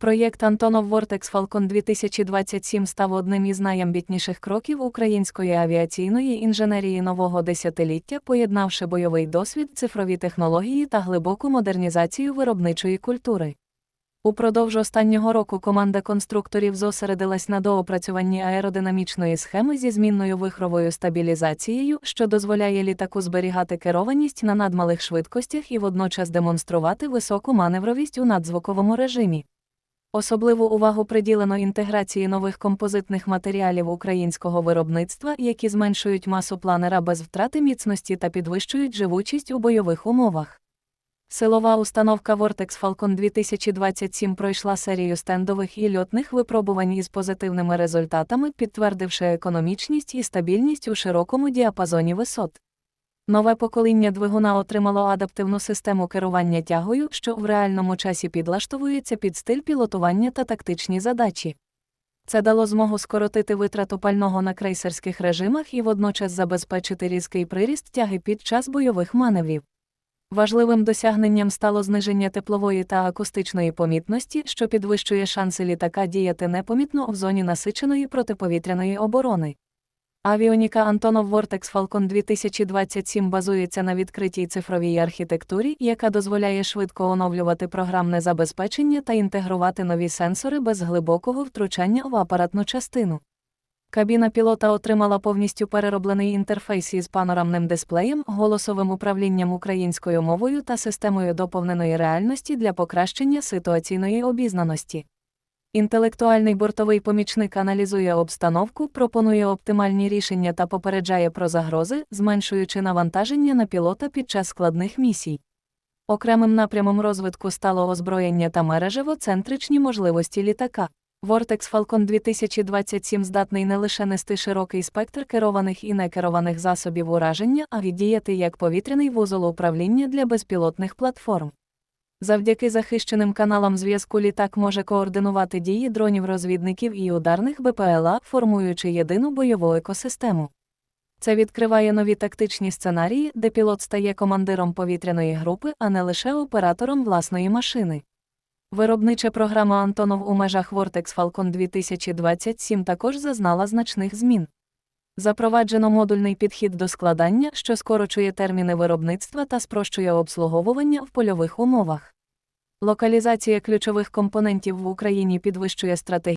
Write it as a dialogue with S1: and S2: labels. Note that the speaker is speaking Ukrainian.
S1: Проєкт Антонов Vortex Falcon 2027 став одним із найамбітніших кроків української авіаційної інженерії нового десятиліття, поєднавши бойовий досвід, цифрові технології та глибоку модернізацію виробничої культури. Упродовж останнього року команда конструкторів зосередилась на доопрацюванні аеродинамічної схеми зі змінною вихровою стабілізацією, що дозволяє літаку зберігати керованість на надмалих швидкостях і водночас демонструвати високу маневровість у надзвуковому режимі. Особливу увагу приділено інтеграції нових композитних матеріалів українського виробництва, які зменшують масу планера без втрати міцності та підвищують живучість у бойових умовах. Силова установка Vortex Falcon 2027 пройшла серію стендових і льотних випробувань із позитивними результатами, підтвердивши економічність і стабільність у широкому діапазоні висот. Нове покоління двигуна отримало адаптивну систему керування тягою, що в реальному часі підлаштовується під стиль пілотування та тактичні задачі. Це дало змогу скоротити витрату пального на крейсерських режимах і водночас забезпечити різкий приріст тяги під час бойових маневрів. Важливим досягненням стало зниження теплової та акустичної помітності, що підвищує шанси літака діяти непомітно в зоні насиченої протиповітряної оборони. Авіоніка Антонов Vortex Falcon 2027 базується на відкритій цифровій архітектурі, яка дозволяє швидко оновлювати програмне забезпечення та інтегрувати нові сенсори без глибокого втручання в апаратну частину. Кабіна пілота отримала повністю перероблений інтерфейс із панорамним дисплеєм, голосовим управлінням українською мовою та системою доповненої реальності для покращення ситуаційної обізнаності. Інтелектуальний бортовий помічник аналізує обстановку, пропонує оптимальні рішення та попереджає про загрози, зменшуючи навантаження на пілота під час складних місій. Окремим напрямом розвитку стало озброєння та мережево-центричні можливості літака. Vortex Falcon 2027 здатний не лише нести широкий спектр керованих і некерованих засобів ураження, а й діяти як повітряний вузол управління для безпілотних платформ. Завдяки захищеним каналам зв'язку літак може координувати дії дронів-розвідників і ударних БПЛА, формуючи єдину бойову екосистему. Це відкриває нові тактичні сценарії, де пілот стає командиром повітряної групи, а не лише оператором власної машини. Виробнича програма Антонов у межах Vortex Falcon 2027 також зазнала значних змін. Запроваджено модульний підхід до складання, що скорочує терміни виробництва та спрощує обслуговування в польових умовах. Локалізація ключових компонентів в Україні підвищує стратегію.